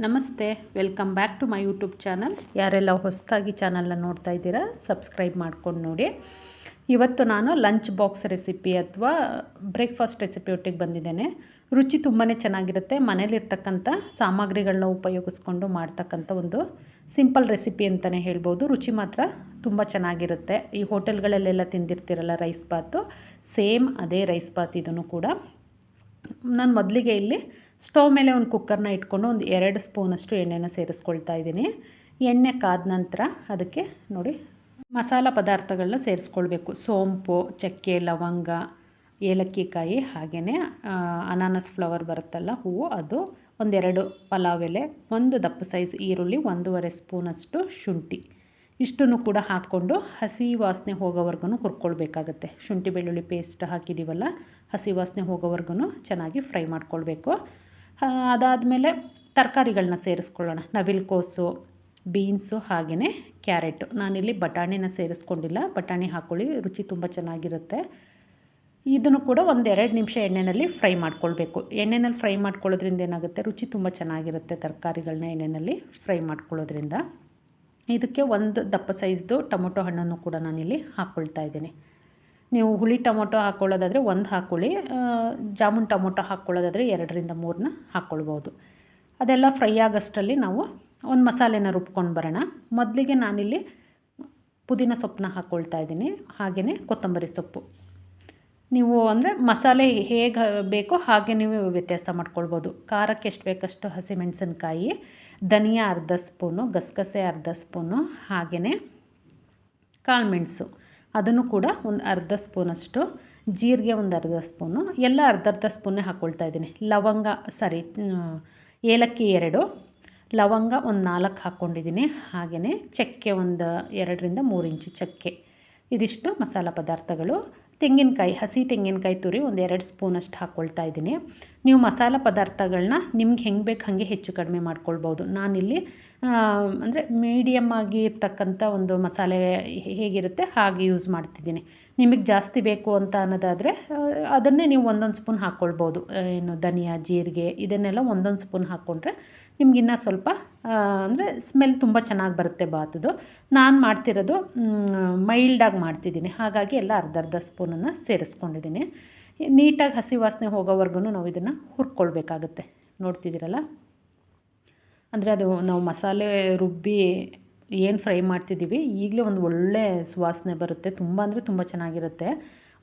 ನಮಸ್ತೆ welcome back to my YouTube channel ಯಾರೆಲ್ಲ ಹೊಸದಾಗಿ ಚಾನಲ್ನ ನೋಡ್ತಾ ಇದ್ದೀರಾ ಸಬ್ಸ್ಕ್ರೈಬ್ ಮಾಡ್ಕೊಂಡು ನೋಡಿ. ಇವತ್ತು ನಾನು ಲಂಚ್ ಬಾಕ್ಸ್ ರೆಸಿಪಿ ಅಥವಾ ಬ್ರೇಕ್ಫಾಸ್ಟ್ ರೆಸಿಪಿ ಒಟ್ಟಿಗೆ ಬಂದಿದ್ದೇನೆ. ರುಚಿ ತುಂಬಾ ಚೆನ್ನಾಗಿರುತ್ತೆ. ಮನೇಲಿರ್ತಕ್ಕಂಥ ಸಾಮಗ್ರಿಗಳನ್ನ ಉಪಯೋಗಿಸ್ಕೊಂಡು ಮಾಡ್ತಕ್ಕಂಥ ಒಂದು ಸಿಂಪಲ್ ರೆಸಿಪಿ ಅಂತಲೇ ಹೇಳ್ಬೋದು. ರುಚಿ ಮಾತ್ರ ತುಂಬ ಚೆನ್ನಾಗಿರುತ್ತೆ. ಈ ಹೋಟೆಲ್ಗಳಲ್ಲೆಲ್ಲ ತಿಂದಿರ್ತಿರಲ್ಲ ರೈಸ್ ಬಾತು ಸೇಮ್ ಅದೇ ರೈಸ್ ಬಾತ್ ಇದನ್ನು ಕೂಡ. ನಾನು ಮೊದಲಿಗೆ ಇಲ್ಲಿ ಸ್ಟವ್ ಮೇಲೆ ಒಂದು ಕುಕ್ಕರ್ನ ಇಟ್ಕೊಂಡು ಒಂದು ಎರಡು ಸ್ಪೂನಷ್ಟು ಎಣ್ಣೆನ ಸೇರಿಸ್ಕೊಳ್ತಾ ಇದ್ದೀನಿ. ಎಣ್ಣೆ ಕಾದ ನಂತರ ಅದಕ್ಕೆ ನೋಡಿ ಮಸಾಲ ಪದಾರ್ಥಗಳನ್ನ ಸೇರಿಸ್ಕೊಳ್ಬೇಕು. ಸೋಂಪು, ಚಕ್ಕೆ, ಲವಂಗ ಏಲಕ್ಕಿ ಕಾಯಿ ಹಾಗೆಯೇ ಅನಾನಸ್ ಫ್ಲವರ್ ಬರುತ್ತಲ್ಲ ಹೂವು, ಅದು ಒಂದೆರಡು ಪಲಾವ್ ಎಲೆ, ಒಂದು ದಪ್ಪ ಸೈಜ್ ಈರುಳ್ಳಿ, ಒಂದೂವರೆ ಸ್ಪೂನಷ್ಟು ಶುಂಠಿ. ಇಷ್ಟನ್ನು ಕೂಡ ಹಾಕ್ಕೊಂಡು ಹಸಿ ವಾಸನೆ ಹೋಗೋವರೆಗೂ ಹುರ್ಕೊಳ್ಬೇಕಾಗತ್ತೆ. ಶುಂಠಿ ಬೆಳ್ಳುಳ್ಳಿ ಪೇಸ್ಟ್ ಹಾಕಿದ್ದೀವಲ್ಲ ಹಸಿ ವಾಸನೆ ಹೋಗೋವರೆಗೂ ಚೆನ್ನಾಗಿ ಫ್ರೈ ಮಾಡ್ಕೊಳ್ಬೇಕು. ಅದಾದಮೇಲೆ ತರಕಾರಿಗಳನ್ನ ಸೇರಿಸ್ಕೊಳ್ಳೋಣ. ನವಿಲ್ಕೋಸು, ಬೀನ್ಸು ಹಾಗೆಯೇ ಕ್ಯಾರೆಟು. ನಾನಿಲ್ಲಿ ಬಟಾಣಿನ ಸೇರಿಸ್ಕೊಂಡಿಲ್ಲ. ಬಟಾಣಿ ಹಾಕ್ಕೊಳ್ಳಿ ರುಚಿ ತುಂಬ ಚೆನ್ನಾಗಿರುತ್ತೆ. ಇದನ್ನು ಕೂಡ ಒಂದು ಎರಡು ನಿಮಿಷ ಎಣ್ಣೆಯಲ್ಲಿ ಫ್ರೈ ಮಾಡ್ಕೊಳ್ಬೇಕು. ಎಣ್ಣೆಯಲ್ಲಿ ಫ್ರೈ ಮಾಡ್ಕೊಳ್ಳೋದ್ರಿಂದ ಏನಾಗುತ್ತೆ? ರುಚಿ ತುಂಬ ಚೆನ್ನಾಗಿರುತ್ತೆ ತರಕಾರಿಗಳನ್ನ ಎಣ್ಣೆಯಲ್ಲಿ ಫ್ರೈ ಮಾಡ್ಕೊಳ್ಳೋದ್ರಿಂದ. ಇದಕ್ಕೆ ಒಂದು ದಪ್ಪ ಸೈಜ್ದು ಟೊಮೊಟೊ ಹಣ್ಣನ್ನು ಕೂಡ ನಾನಿಲ್ಲಿ ಹಾಕ್ಕೊಳ್ತಾ ಇದ್ದೀನಿ. ನೀವು ಹುಳಿ ಟೊಮೊಟೊ ಹಾಕ್ಕೊಳ್ಳೋದಾದರೆ ಒಂದು ಹಾಕ್ಕೊಳ್ಳಿ ಜಾಮೂನ್ ಟೊಮೊಟೊ ಹಾಕ್ಕೊಳ್ಳೋದಾದರೆ ಎರಡರಿಂದ ಮೂರನ್ನ ಹಾಕ್ಕೊಳ್ಬೋದು ಅದೆಲ್ಲ ಫ್ರೈ ಆಗೋಷ್ಟರಲ್ಲಿ ನಾವು ಒಂದು ಮಸಾಲೆನ ರುಬ್ಕೊಂಡು ಬರೋಣ. ಮೊದಲಿಗೆ ನಾನಿಲ್ಲಿ ಪುದೀನ ಸೊಪ್ಪನ್ನ ಹಾಕ್ಕೊಳ್ತಾ ಇದ್ದೀನಿ, ಹಾಗೆಯೇ ಕೊತ್ತಂಬರಿ ಸೊಪ್ಪು. ನೀವು ಅಂದರೆ ಮಸಾಲೆ ಹೇಗೆ ಬೇಕೋ ಹಾಗೆ ನೀವು ವ್ಯತ್ಯಾಸ ಮಾಡ್ಕೊಳ್ಬೋದು. ಖಾರಕ್ಕೆ ಎಷ್ಟು ಬೇಕಷ್ಟು ಹಸಿಮೆಣಸಿನ್ಕಾಯಿ ಧನಿಯಾ ಅರ್ಧ ಸ್ಪೂನು, ಗಸಗಸೆ ಅರ್ಧ ಸ್ಪೂನು ಹಾಗೆಯೇ ಕಾಳುಮೆಣಸು ಅದನ್ನು ಕೂಡ ಒಂದು ಅರ್ಧ ಸ್ಪೂನಷ್ಟು, ಜೀರಿಗೆ ಒಂದು ಅರ್ಧ ಸ್ಪೂನು, ಎಲ್ಲ ಅರ್ಧ ಅರ್ಧ ಸ್ಪೂನೇ ಹಾಕ್ಕೊಳ್ತಾ ಇದ್ದೀನಿ. ಲವಂಗ, ಸಾರಿ ಏಲಕ್ಕಿ ಎರಡು, ಲವಂಗ ಒಂದು ನಾಲ್ಕು ಹಾಕ್ಕೊಂಡಿದ್ದೀನಿ. ಹಾಗೆಯೇ ಚಕ್ಕೆ ಒಂದು ಎರಡರಿಂದ ಮೂರು ಇಂಚು ಚಕ್ಕೆ. ಇದಿಷ್ಟು ಮಸಾಲ ಪದಾರ್ಥಗಳು. ತೆಂಗಿನಕಾಯಿ, ಹಸಿ ತೆಂಗಿನಕಾಯಿ ತುರಿ ಒಂದು ಎರಡು ಸ್ಪೂನಷ್ಟು ಹಾಕ್ಕೊಳ್ತಾ ಇದ್ದೀನಿ. ನೀವು ಮಸಾಲ ಪದಾರ್ಥಗಳನ್ನ ನಿಮ್ಗೆ ಹೆಂಗೆ ಬೇಕು ಹಾಗೆ ಹೆಚ್ಚು ಕಡಿಮೆ ಮಾಡ್ಕೊಳ್ಬೋದು. ನಾನಿಲ್ಲಿ ಅಂದರೆ ಮೀಡಿಯಮ್ ಆಗಿ ಇರ್ತಕ್ಕಂಥ ಒಂದು ಮಸಾಲೆ ಹೇಗಿರುತ್ತೆ ಹಾಗೆ ಯೂಸ್ ಮಾಡ್ತಿದ್ದೀನಿ. ನಿಮಗೆ ಜಾಸ್ತಿ ಬೇಕು ಅಂತ ಅನ್ನೋದಾದರೆ ಅದನ್ನೇ ನೀವು ಒಂದೊಂದು ಸ್ಪೂನ್ ಹಾಕ್ಕೊಳ್ಬೋದು ಏನು ಧನಿಯಾ, ಜೀರಿಗೆ ಇದನ್ನೆಲ್ಲ ಒಂದೊಂದು ಸ್ಪೂನ್ ಹಾಕ್ಕೊಂಡ್ರೆ ನಿಮ್ಗಿನ್ನ ಸ್ವಲ್ಪ ಅಂದರೆ ಸ್ಮೆಲ್ ತುಂಬ ಚೆನ್ನಾಗಿ ಬರುತ್ತೆ ಬಾತದು. ನಾನು ಮಾಡ್ತಿರೋದು ಮೈಲ್ಡಾಗಿ ಮಾಡ್ತಿದ್ದೀನಿ. ಹಾಗಾಗಿ ಎಲ್ಲ ಅರ್ಧ ಅರ್ಧ ಸ್ಪೂನನ್ನು ಸೇರಿಸ್ಕೊಂಡಿದ್ದೀನಿ. ನೀಟಾಗಿ ಹಸಿ ವಾಸನೆ ಹೋಗೋವರೆಗೂ ನಾವು ಇದನ್ನು ಹುರ್ಕೊಳ್ಬೇಕಾಗುತ್ತೆ. ನೋಡ್ತಿದ್ದೀರಲ್ಲ? ಅಂದರೆ ಅದು ನಾವು ಮಸಾಲೆ ರುಬ್ಬಿ ಏನು ಫ್ರೈ ಮಾಡ್ತಿದ್ದೀವಿ, ಈಗಲೇ ಒಂದು ಒಳ್ಳೆ ಸುವಾಸನೆ ಬರುತ್ತೆ. ತುಂಬ ಅಂದರೆ ತುಂಬ ಚೆನ್ನಾಗಿರುತ್ತೆ.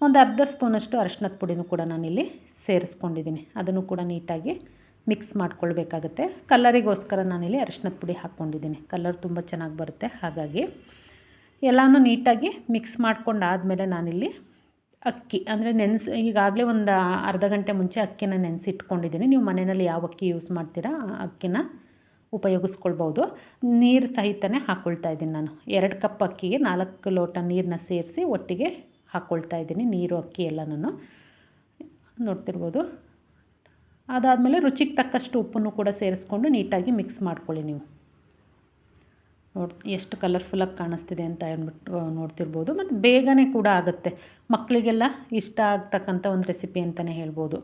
ಒಂದು ಅರ್ಧ ಸ್ಪೂನಷ್ಟು ಅರಶಿನದ ಪುಡಿನೂ ಕೂಡ ನಾನಿಲ್ಲಿ ಸೇರಿಸ್ಕೊಂಡಿದ್ದೀನಿ. ಅದನ್ನು ಕೂಡ ನೀಟಾಗಿ ಮಿಕ್ಸ್ ಮಾಡ್ಕೊಳ್ಬೇಕಾಗತ್ತೆ. ಕಲ್ಲರಿಗೋಸ್ಕರ ನಾನಿಲ್ಲಿ ಅರಿಶಿನದ ಪುಡಿ ಹಾಕ್ಕೊಂಡಿದ್ದೀನಿ. ಕಲರ್ ತುಂಬ ಚೆನ್ನಾಗಿ ಬರುತ್ತೆ. ಹಾಗಾಗಿ ಎಲ್ಲನೂ ನೀಟಾಗಿ ಮಿಕ್ಸ್ ಮಾಡ್ಕೊಂಡಾದಮೇಲೆ ನಾನಿಲ್ಲಿ ಅಕ್ಕಿ, ಅಂದರೆ ನೆನೆಸಿ, ಈಗಾಗಲೇ ಒಂದು ಅರ್ಧ ಗಂಟೆ ಮುಂಚೆ ಅಕ್ಕಿನ ನೆನೆಸಿಟ್ಕೊಂಡಿದ್ದೀನಿ. ನೀವು ಮನೆಯಲ್ಲಿ ಯಾವ ಅಕ್ಕಿ ಯೂಸ್ ಮಾಡ್ತೀರಾ, ಅಕ್ಕಿನ ಉಪಯೋಗಿಸ್ಕೊಳ್ಬೋದು. ನೀರು ಸಹಿತನೇ ಹಾಕ್ಕೊಳ್ತಾ ಇದ್ದೀನಿ ನಾನು. ಎರಡು ಕಪ್ ಅಕ್ಕಿಗೆ ನಾಲ್ಕು ಲೋಟ ನೀರನ್ನ ಸೇರಿಸಿ ಒಟ್ಟಿಗೆ ಹಾಕ್ಕೊಳ್ತಾ ಇದ್ದೀನಿ, ನೀರು, ಅಕ್ಕಿ ಎಲ್ಲನೂ ನೋಡ್ತಿರ್ಬೋದು. ಅದಾದಮೇಲೆ ರುಚಿಗೆ ತಕ್ಕಷ್ಟು ಉಪ್ಪನ್ನು ಕೂಡ ಸೇರಿಸ್ಕೊಂಡು ನೀಟಾಗಿ ಮಿಕ್ಸ್ ಮಾಡ್ಕೊಳ್ಳಿ ನೀವು. ನೋಡಿ, ಎಷ್ಟು ಕಲರ್ಫುಲ್ಲಾಗಿ ಕಾಣಿಸ್ತಿದೆ ಅಂತ ಅಂದ್ಬಿಟ್ಟು ನೋಡ್ತಿರ್ಬೋದು. ಮತ್ತು ಬೇಗನೆ ಕೂಡ ಆಗುತ್ತೆ. ಮಕ್ಕಳಿಗೆಲ್ಲ ಇಷ್ಟ ಆಗ್ತಕ್ಕಂಥ ಒಂದು ರೆಸಿಪಿ ಅಂತಲೇ ಹೇಳ್ಬೋದು.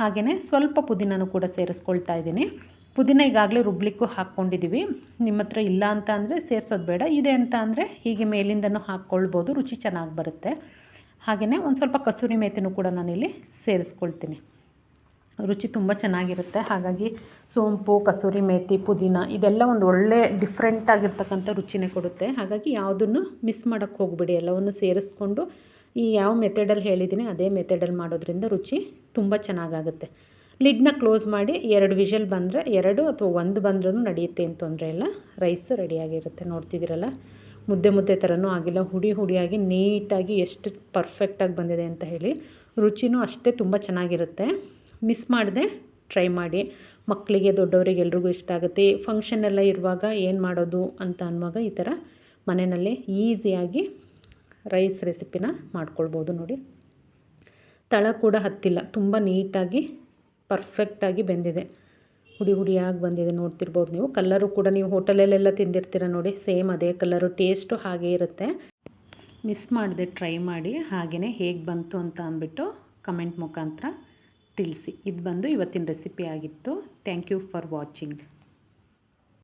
ಹಾಗೆಯೇ ಸ್ವಲ್ಪ ಪುದೀನೂ ಕೂಡ ಸೇರಿಸ್ಕೊಳ್ತಾ ಇದ್ದೀನಿ. ಪುದೀನ ಈಗಾಗಲೇ ರುಬ್ಲಿಕ್ಕೂ ಹಾಕ್ಕೊಂಡಿದ್ದೀವಿ ನಿಮ್ಮ ಹತ್ರ ಇಲ್ಲ ಅಂತ ಅಂದರೆ ಸೇರಿಸೋದು ಬೇಡ. ಇದೆ ಅಂತ ಅಂದರೆ ಹೀಗೆ ಮೇಲಿಂದನೂ ಹಾಕ್ಕೊಳ್ಬೋದು. ರುಚಿ ಚೆನ್ನಾಗಿ ಬರುತ್ತೆ. ಹಾಗೆಯೇ ಒಂದು ಸ್ವಲ್ಪ ಕಸೂರಿ ಮೇತಿನೂ ಕೂಡ ನಾನಿಲ್ಲಿ ಸೇರಿಸ್ಕೊಳ್ತೀನಿ. ರುಚಿ ತುಂಬ ಚೆನ್ನಾಗಿರುತ್ತೆ. ಹಾಗಾಗಿ ಸೋಂಪು, ಕಸೂರಿ ಮೇಥಿ ಪುದೀನ ಇದೆಲ್ಲ ಒಂದು ಒಳ್ಳೆ ಡಿಫ್ರೆಂಟ್ ಆಗಿರ್ತಕ್ಕಂಥ ರುಚಿನೇ ಕೊಡುತ್ತೆ. ಹಾಗಾಗಿ ಯಾವುದನ್ನು ಮಿಸ್ ಮಾಡೋಕ್ಕೆ ಹೋಗ್ಬಿಡಿ. ಎಲ್ಲವನ್ನು ಸೇರಿಸ್ಕೊಂಡು ಈ ಯಾವ ಮೆಥಡಲ್ಲಿ ಹೇಳಿದ್ದೀನಿ ಅದೇ ಮೆಥಡಲ್ಲಿ ಮಾಡೋದ್ರಿಂದ ರುಚಿ ತುಂಬ ಚೆನ್ನಾಗಾಗುತ್ತೆ. ಲಿಡ್ನ ಕ್ಲೋಸ್ ಮಾಡಿ ಎರಡು ವಿಷಲ್ ಬಂದರೆ ಎರಡು ಅಥವಾ ಒಂದು ಬಂದ್ರೂ ನಡೆಯುತ್ತೆ ಅಂತ ತೊಂದರೆ ಇಲ್ಲ. ರೈಸ್ ರೆಡಿಯಾಗಿರುತ್ತೆ ನೋಡ್ತಿದ್ದೀರಲ್ಲ? ಮುದ್ದೆ ಮುದ್ದೆ ಥರನೂ ಆಗಿಲ್ಲ. ಹುಡಿ ಹುಡಿಯಾಗಿ ನೀಟಾಗಿ ಎಷ್ಟು ಪರ್ಫೆಕ್ಟಾಗಿ ಬಂದಿದೆ ಅಂತ ಹೇಳಿ ರುಚಿನೂ ಅಷ್ಟೇ ತುಂಬ ಚೆನ್ನಾಗಿರುತ್ತೆ. ಮಿಸ್ ಮಾಡಿದೆ ಟ್ರೈ ಮಾಡಿ. ಮಕ್ಕಳಿಗೆ, ದೊಡ್ಡವರಿಗೆ ಎಲ್ರಿಗೂ ಇಷ್ಟ ಆಗುತ್ತೆ. ಫಂಕ್ಷನ್ ಎಲ್ಲ ಇರುವಾಗ ಏನು ಮಾಡೋದು ಅಂತ ಅನ್ನುವಾಗ ಈ ಥರ ಮನೆಯಲ್ಲೇ ಈಸಿಯಾಗಿ ರೈಸ್ ರೆಸಿಪಿನ ಮಾಡ್ಕೊಳ್ಬೋದು ನೋಡಿ. ತಳ ಕೂಡ ಹತ್ತಿಲ್ಲ. ತುಂಬ ನೀಟಾಗಿ ಪರ್ಫೆಕ್ಟಾಗಿ ಬೆಂದಿದೆ. ಹುಡಿ ಹುಡಿಯಾಗಿ ಬಂದಿದೆ. ನೋಡ್ತಿರ್ಬೋದು ನೀವು. ಕಲ್ಲರು ಕೂಡ ನೀವು ಹೋಟೆಲಲ್ಲೆಲ್ಲ ತಿಂದಿರ್ತೀರ ನೋಡಿ. ಸೇಮ್ ಅದೇ ಕಲ್ಲರು ಟೇಸ್ಟು ಹಾಗೇ ಇರುತ್ತೆ. ಮಿಸ್ ಮಾಡಿದೆ ಟ್ರೈ ಮಾಡಿ. ಹಾಗೆಯೇ ಹೇಗೆ ಬಂತು ಅಂತ ಅಂದ್ಬಿಟ್ಟು ಕಮೆಂಟ್ ಮುಖಾಂತರ ತಿಳಿಸಿ. ಇದು ಬಂದು ಇವತ್ತಿನ ರೆಸಿಪಿ ಆಗಿತ್ತು. Thank you for watching